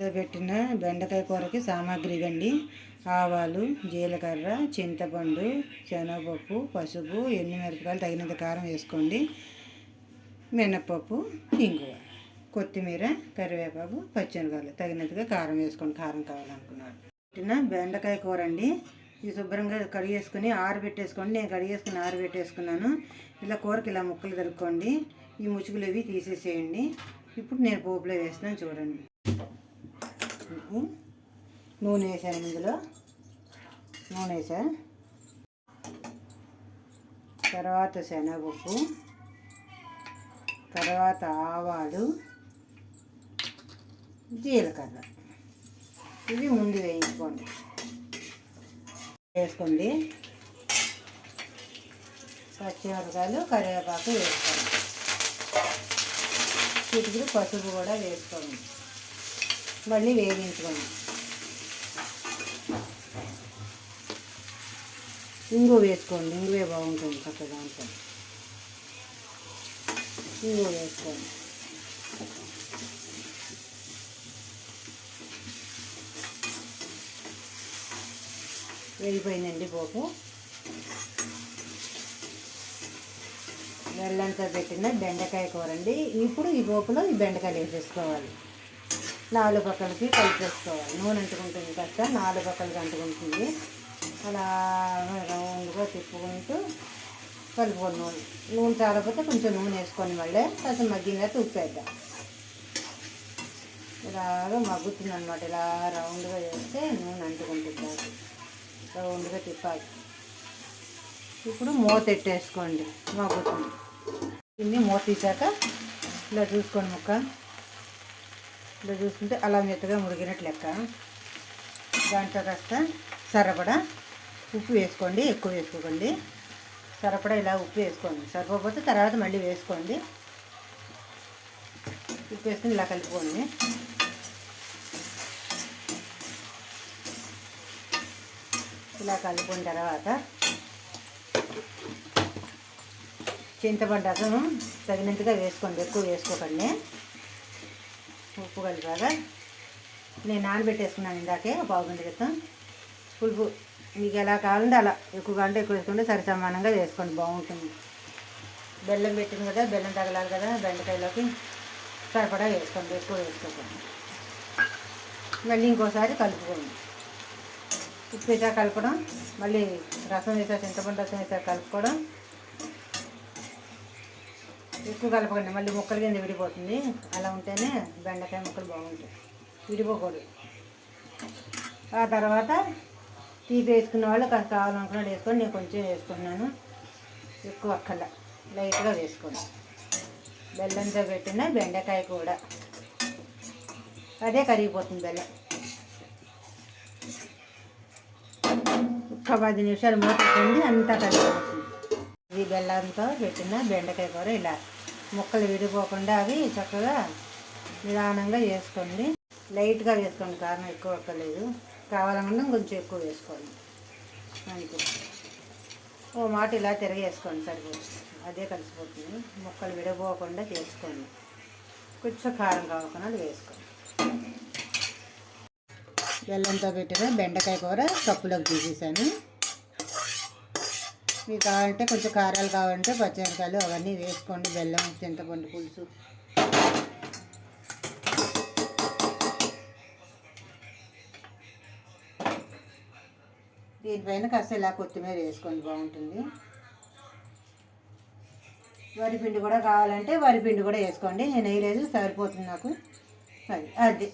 పెట్టిన బెండకాయ కూరకి సామాగ్రి అండి ఆవాలు జీలకర్ర చింతపండు శనగపప్పు పసుపు ఎండుమిరపకాయలు తగినంత కారం వేసుకోండి. మినప్పప్పు ఇంగువ కొత్తిమీర కరివేపాకు పచ్చిమిరకాయలు తగినంతగా కారం వేసుకోండి. కారం కావాలనుకున్నాను పెట్టిన బెండకాయ కూర అండి. ఇది శుభ్రంగా కడిగేసుకుని ఆరబెట్టేసుకోండి నేను కడిగేసుకుని ఆరబెట్టేసుకున్నాను ఇలా కూరకి ఇలా ముక్కలు తరుక్కోండి. ఈ ముచ్చుకులు ఇవి తీసేసేయండి. ఇప్పుడు నేను పోపులో వేస్తాను చూడండి. నూనె వేసాను ఇందులో. నూనె వేసా. తర్వాత శనగపప్పు. తర్వాత ఆవాలు. జీలకర్ర. ఇవి ముందు వేయించుకోండి. వేసుకోండి. పచ్చిమిరపకాయలు కరివేపాకు వేసుకోండి. చిటికలు పసుపు కూడా వేసుకోండి. మళ్ళీ వేగించుకోండి. ఇంగు వేసుకోండి. ఇంగువే బాగుంటుంది చక్కగా ఉంటుంది ఇంగు వేసుకోండి. వెళ్ళిపోయిందండి పోపు. వెళ్ళంతా పెట్టిన బెండకాయ కూర అండి ఇప్పుడు ఈ పోపులో ఈ బెండకాయలు వేసేసుకోవాలి. నాలుగు పక్కలకి కలిపేసుకోవాలి. నూనె అంటుకుంటుంది కాస్త నాలుగు పక్కలకి అంటుకుంటుంది. అలా రౌండ్గా తిప్పుకుంటూ కలుపుకొని నూనె. నూనె తాగకపోతే కొంచెం నూనె వేసుకొని మళ్ళీ కాస్త మగ్గిన ఉప్పు వేద్దాం ఇలాగా మగ్గుతుంది అనమాట ఇలా రౌండ్గా చేస్తే నూనె అంటుకుంటుంది. రౌండ్గా తిప్పాలి. ఇప్పుడు మూత ఎట్టేసుకోండి మగ్గుతుంది. దీన్ని మూత తీసాక ఇలా చూసుకోండి ముక్క. ఇలా చూసుకుంటే అలా మెత్తగా మురిగినట్టు లెక్క. దాంట్లో కాస్త సరపడా ఉప్పు వేసుకోండి ఎక్కువ వేసుకోకండి. సరపడా ఇలా ఉప్పు వేసుకోండి. సరిపోతే తర్వాత మళ్ళీ వేసుకోండి. ఉప్పు వేసుకొని ఇలా కలుపుకోండి. ఇలా కలుపుకున్న తర్వాత చింతపండు రసం తగినంతగా వేసుకోండి ఎక్కువ వేసుకోకండి. ఉప్పు కలిపాక నేను నానబెట్టేసుకున్నాను ఇందాకే బాగుంది క్రితం. పులుపు మీకు ఎలా కావాలంటే అలా ఎక్కువ అంటే ఎక్కువ వేసుకుంటే సరి సమానంగా వేసుకోండి బాగుంటుంది. బెల్లం పెట్టింది కదా బెల్లం తగలాలి కదా బెండకాయలోకి సరిపడా వేసుకోండి ఎక్కువ వేసుకోకండి. మళ్ళీ ఇంకోసారి కలుపుకోండి. ఉప్పు వేసా కలపడం మళ్ళీ రసం వేసా చింతపండు రసం వేసా కలుపుకోవడం ఎక్కువ కలపకండి. మళ్ళీ ముక్కలు కింద విడిపోతుంది. అలా ఉంటేనే బెండకాయ ముక్కలు బాగుంటాయి. విడిపోకూడదు. ఆ తర్వాత తీపి వేసుకున్న వాళ్ళు కాస్త కావాలనుకున్నాడు వేసుకొని నేను కొంచెం వేసుకున్నాను ఎక్కువ అక్కల లైట్గా వేసుకోండి. బెల్లంతో పెట్టిన బెండకాయ కూడా అదే కరిగిపోతుంది బెల్లం. ఒక్క పది నిమిషాలు మూతకండి అంతా కలిగిపోతుంది ఇది బెల్లంతో పెట్టిన బెండకాయ కూర ఇలా. ముక్కలు విడిపోకుండా అవి చక్కగా నిదానంగా వేసుకోండి. లైట్గా వేసుకోండి కారం ఎక్కువ అక్కర్లేదు. కావాలనుకుంటే కొంచెం ఎక్కువ వేసుకోండి. అంతే. ఓ మాట ఇలా తిరగేసుకోండి సరిపోతుంది అదే కలిసిపోతుంది. ముక్కలు విడిపోకుండా చేసుకోండి. కొంచెం కారం కాకుండా వేసుకోండి. బెల్లంతో పెట్టిన బెండకాయ కూర కప్పులోకి తీసేసాను. మీకు కావాలంటే కొంచెం కారాలు కావాలంటే పచ్చిమిరకాయలు అవన్నీ వేసుకోండి బెల్లం చింతపండు పులుసు. దీనిపైన కాస్త ఇలా కొత్తిమీర వేసుకోండి బాగుంటుంది. వరిపిండి కూడా కావాలంటే వరిపిండి కూడా వేసుకోండి. నేను వేయలేదు సరిపోతుంది నాకు. అది అది.